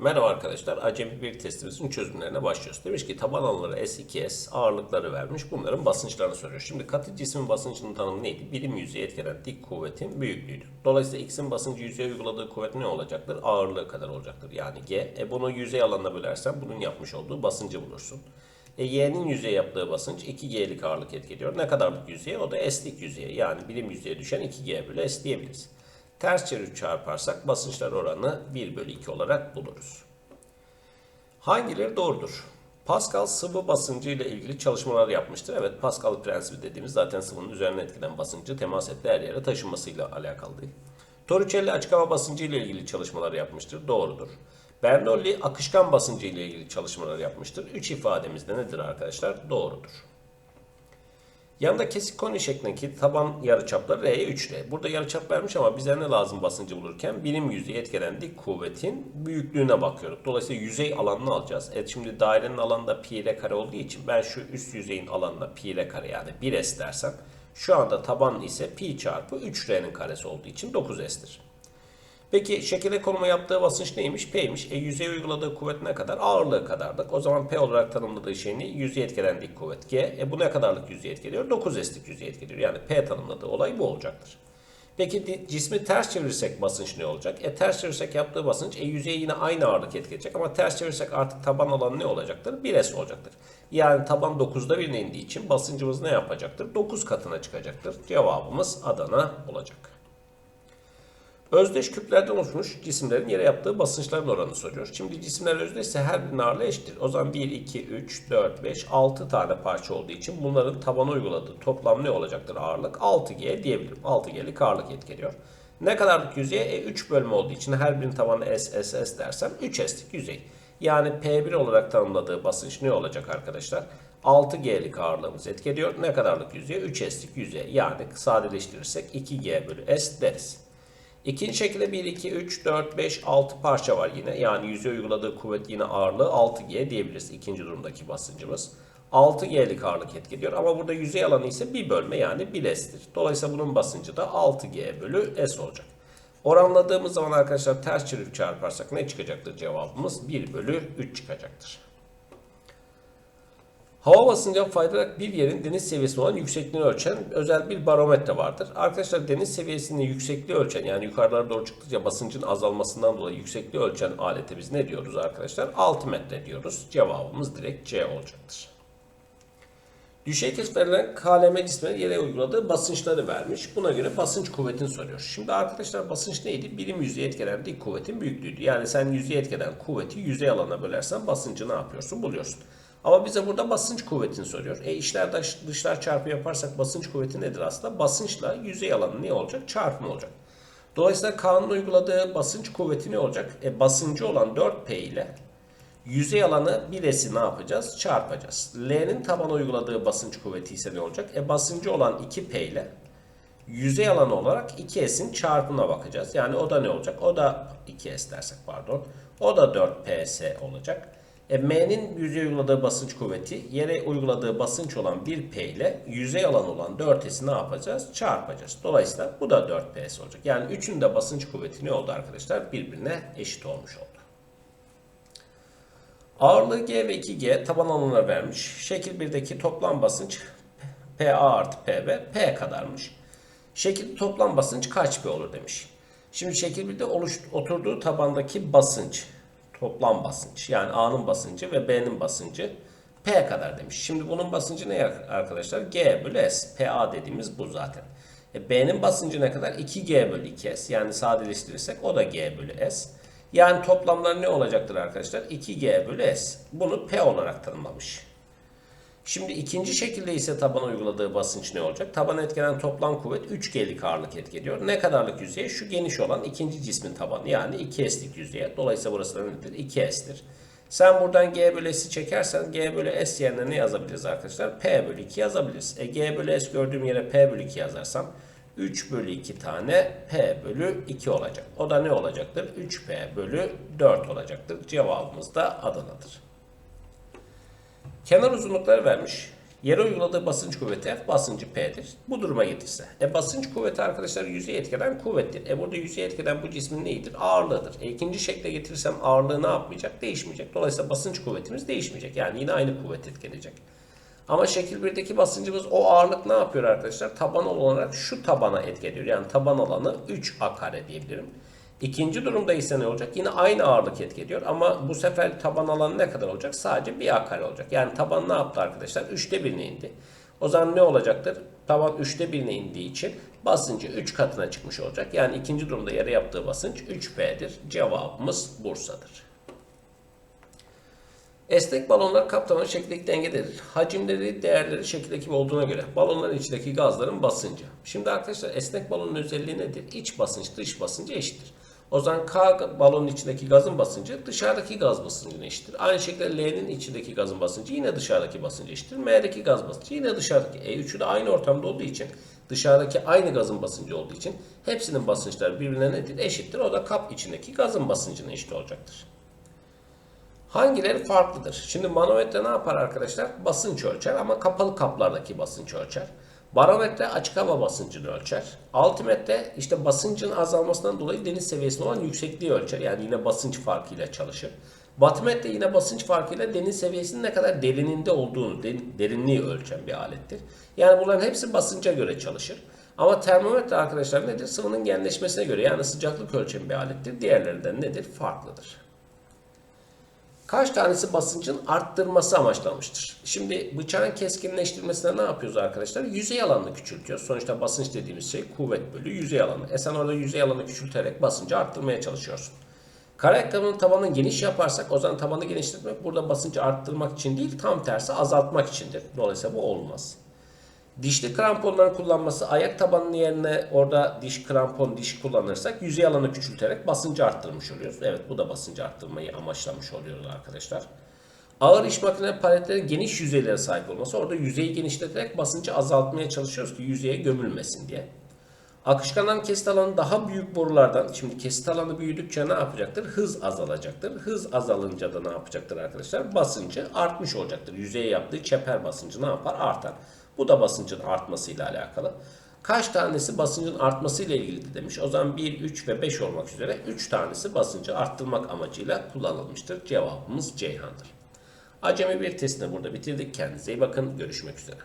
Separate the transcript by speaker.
Speaker 1: Merhaba arkadaşlar. Acemi bir testimizin çözümlerine başlıyoruz. Demiş ki taban alanları S2S ağırlıkları vermiş. Bunların basınçlarını soruyor. Şimdi katı cismin basıncının tanımı neydi? Birim yüzeye etkilenen dik kuvvetin büyüklüğüydü. Dolayısıyla X'in basıncı yüzeye uyguladığı kuvvet ne olacaktır? Ağırlığı kadar olacaktır. Yani G. E bunu yüzey alanına bölersen bunun yapmış olduğu basıncı bulursun. E, Y'nin yüzeye yaptığı basınç 2G'lik ağırlık etki ediyor. Ne kadarlık yüzeye? O da S'lik yüzeye. Yani birim yüzeye düşen 2G bölü S diyebiliriz. Ters çevirip çarparsak basınçlar oranı 1 bölü 2 olarak buluruz. Hangileri doğrudur? Pascal sıvı basıncı ile ilgili çalışmalar yapmıştır. Evet Pascal prensibi dediğimiz zaten sıvının üzerine etkilen basıncı temas ettiği her yere taşınmasıyla alakalı değil. Torricelli açık hava basıncı ile ilgili çalışmalar yapmıştır. Doğrudur. Bernoulli akışkan basıncı ile ilgili çalışmalar yapmıştır. Üç ifademiz de nedir arkadaşlar? Doğrudur. Yanında kesik koni şeklindeki taban yarıçapları R'ye 3R. Burada yarıçap vermiş ama bize ne lazım basıncı bulurken? Birim yüzeyi etkilen dik kuvvetin büyüklüğüne bakıyoruz. Dolayısıyla yüzey alanını alacağız. Evet şimdi dairenin alanında pi r kare olduğu için ben şu üst yüzeyin alanına pi r kare yani 1s dersem şu anda taban ise pi çarpı 3r'nin karesi olduğu için 9s'tir. Peki şekilde konuma yaptığı basınç neymiş? P'ymiş. E yüzeye uyguladığı kuvvet ne kadar? Ağırlığı kadarlık. O zaman P olarak tanımladığı şey ne? Yüzeye etkilen dik kuvvet G. E bu ne kadarlık yüzeye etkiliyor? 9S'lik yüzeye etkiliyor. Yani P tanımladığı olay bu olacaktır. Peki cismi ters çevirirsek basınç ne olacak? E ters çevirirsek yaptığı basınç e yüzeye yine aynı ağırlık etkileyecek ama ters çevirirsek artık taban alanı ne olacaktır? 1S olacaktır. Yani taban 9'da birine indiği için basıncımız ne yapacaktır? 9 katına çıkacaktır. Cevabımız Adana olacak. Özdeş küplerden oluşmuş cisimlerin yere yaptığı basınçların oranını soruyor. Şimdi cisimler özdeşse her birinin ağırlığı eşittir. O zaman 1, 2, 3, 4, 5, 6 tane parça olduğu için bunların tabana uyguladığı toplam ne olacaktır ağırlık? 6G diyebilirim. 6G'lik ağırlık etkiliyor. Ne kadarlık yüzeye? E, 3 bölme olduğu için her birinin tabanı S, S, S dersem 3S'lik yüzey. Yani P1 olarak tanımladığı basınç ne olacak arkadaşlar? 6G'lik ağırlığımız etkiliyor. Ne kadarlık yüzeye? 3S'lik yüzey. Yani sadeleştirirsek 2G bölü S deriz. İkinci şekilde 1, 2, 3, 4, 5, 6 parça var yine. Yani yüzeye uyguladığı kuvvet yine ağırlığı 6G diyebiliriz ikinci durumdaki basıncımız. 6G'lik ağırlık etkiliyor ama burada yüzey alanı ise bir bölme yani 1 S'tir. Dolayısıyla bunun basıncı da 6G bölü S olacak. Oranladığımız zaman arkadaşlar ters çevirip çarparsak ne çıkacaktır cevabımız? 1 bölü 3 çıkacaktır. Hava basıncından faydalanarak bir yerin deniz seviyesi olan yüksekliğini ölçen özel bir barometre vardır. Arkadaşlar deniz seviyesinin yüksekliği ölçen yani yukarılara doğru çıktıkça basıncın azalmasından dolayı yüksekliği ölçen alete biz ne diyoruz arkadaşlar? Altimetre diyoruz. Cevabımız direkt C olacaktır. Düşey test verilen KLM cismine yere uyguladığı basınçları vermiş. Buna göre basınç kuvvetini soruyor. Şimdi arkadaşlar basınç neydi? Birim yüzeye etkilenen dik kuvvetin büyüklüğüydü. Yani sen yüzeye etkilenen kuvveti yüzey alana bölersen basıncı ne yapıyorsun? Buluyorsun. Ama bize burada basınç kuvvetini soruyor. E içler dış, dışlar çarpı yaparsak basınç kuvveti nedir aslında? Basınçla yüzey alanı ne olacak? Çarpım olacak. Dolayısıyla K'nın uyguladığı basınç kuvveti ne olacak? E basıncı olan 4P ile yüzey alanı 1S'i ne yapacağız? Çarpacağız. L'nin tabana uyguladığı basınç kuvveti ise ne olacak? E basıncı olan 2P ile yüzey alanı olarak 2S'in çarpımına bakacağız. Yani o da ne olacak? O da 2S dersek pardon. O da 4PS olacak. E, M'nin yüzeye uyguladığı basınç kuvveti yere uyguladığı basınç olan 1P ile yüzey alanı olan 4S'i ne yapacağız? Çarpacağız. Dolayısıyla bu da 4PS olacak. Yani üçünün de basınç kuvveti ne oldu arkadaşlar? Birbirine eşit olmuş oldu. Ağırlığı G ve 2G taban alanına vermiş. Şekil 1'deki toplam basınç PA artı PB P kadarmış. Şekil toplam basınç kaç P olur demiş. Şimdi şekil 1'de oluş, oturduğu tabandaki basınç toplam basınç yani A'nın basıncı ve B'nin basıncı P kadar demiş. Şimdi bunun basıncı ne arkadaşlar? G bölü S. PA dediğimiz bu zaten. E, B'nin basıncı ne kadar? 2G bölü 2S. Yani sadeleştirirsek o da G bölü S. Yani toplamları ne olacaktır arkadaşlar? 2G bölü S. Bunu P olarak tanımlamış. Şimdi ikinci şekilde ise tabana uyguladığı basınç ne olacak? Tabana etkilenen toplam kuvvet 3G'lik ağırlık etkiliyor. Ne kadarlık yüzeye? Şu geniş olan ikinci cismin tabanı yani 2S'lik yüzeye. Dolayısıyla burası da nedir? 2S'tir. Sen buradan G bölü S'i çekersen G bölü S yerine ne yazabiliriz arkadaşlar? P bölü 2 yazabiliriz. E G bölü S gördüğüm yere P bölü 2 yazarsam 3 bölü 2 tane P bölü 2 olacak. O da ne olacaktır? 3P bölü 4 olacaktır. Cevabımız da Adana'dır. Kenar uzunlukları vermiş. Yere uyguladığı basınç kuvveti F, basıncı P'dir. Bu duruma getirse. E basınç kuvveti arkadaşlar yüzey etkeden kuvvettir. E burada yüzey etkeden bu cismin neyidir? Ağırlığıdır. E ikinci şekle getirirsem ağırlığı ne yapmayacak? Değişmeyecek. Dolayısıyla basınç kuvvetimiz değişmeyecek. Yani yine aynı kuvvet etkilenecek. Ama şekil 1'deki basıncımız o ağırlık ne yapıyor arkadaşlar? Taban olarak şu tabana etki ediyor. Yani taban alanı 3A kare diyebilirim. İkinci durumda ise ne olacak? Yine aynı ağırlık etki ediyor ama bu sefer taban alanı ne kadar olacak? Sadece bir A kare olacak. Yani taban ne yaptı arkadaşlar? 3'te 1'ine indi. O zaman ne olacaktır? Taban 3'te 1'ine indiği için basıncı 3 katına çıkmış olacak. Yani ikinci durumda yere yaptığı basınç 3P'dir. Cevabımız Bursa'dır. Esnek balonlar kaptamanın şekildeki dengededir. Hacimleri, değerleri şekildeki gibi olduğuna göre balonların içindeki gazların basıncı. Şimdi arkadaşlar esnek balonun özelliği nedir? İç basınç dış basıncı eşittir. O zaman K balonun içindeki gazın basıncı dışarıdaki gaz basıncına eşittir. Aynı şekilde L'nin içindeki gazın basıncı yine dışarıdaki basıncı eşittir. M'deki gaz basıncı yine dışarıdaki. E üçü de aynı ortamda olduğu için dışarıdaki aynı gazın basıncı olduğu için hepsinin basınçları birbirine nedir? Eşittir. O da kap içindeki gazın basıncına eşit olacaktır. Hangileri farklıdır? Şimdi manometre ne yapar arkadaşlar? Basınç ölçer ama kapalı kaplardaki basınç ölçer. Barometre açık hava basıncını ölçer. Altimetre işte basıncın azalmasından dolayı deniz seviyesinde olan yüksekliği ölçer. Yani yine basınç farkıyla çalışır. Batimetre yine basınç farkıyla deniz seviyesinin ne kadar derininde olduğunu, derinliği ölçen bir alettir. Yani bunların hepsi basınca göre çalışır. Ama termometre arkadaşlar nedir? Sıvının genleşmesine göre yani sıcaklık ölçen bir alettir. Diğerlerinden nedir? Farklıdır. Kaç tanesi basıncın arttırması amaçlanmıştır. Şimdi bıçağın keskinleştirmesine ne yapıyoruz arkadaşlar? Yüzey alanını küçültüyoruz. Sonuçta basınç dediğimiz şey kuvvet bölü yüzey alanı. E sen orada yüzey alanı küçülterek basıncı arttırmaya çalışıyorsun. Kare ayakkabının tabanını geniş yaparsak o zaman tabanı genişletmek burada basıncı arttırmak için değil tam tersi azaltmak içindir. Dolayısıyla bu olmaz. Dişli kramponların kullanması ayak tabanının yerine orada diş krampon diş kullanırsak yüzey alanı küçülterek basıncı arttırmış oluyoruz. Evet bu da basıncı arttırmayı amaçlamış oluyoruz arkadaşlar. Ağır iş makineleri paletleri geniş yüzeylere sahip olması orada yüzeyi genişleterek basıncı azaltmaya çalışıyoruz ki yüzeye gömülmesin diye. Akışkanların kesit alanı daha büyük borulardan, şimdi kesit alanı büyüdükçe ne yapacaktır? Hız azalacaktır. Hız azalınca da ne yapacaktır arkadaşlar? Basıncı artmış olacaktır. Yüzeye yaptığı çeper basıncı ne yapar? Artar. Bu da basıncın artmasıyla alakalı. Kaç tanesi basıncın artmasıyla ilgili demiş. O zaman 1, 3 ve 5 olmak üzere 3 tanesi basıncı arttırmak amacıyla kullanılmıştır. Cevabımız Ceyhan'dır. Acemi bir testini burada bitirdik. Kendinize iyi bakın. Görüşmek üzere.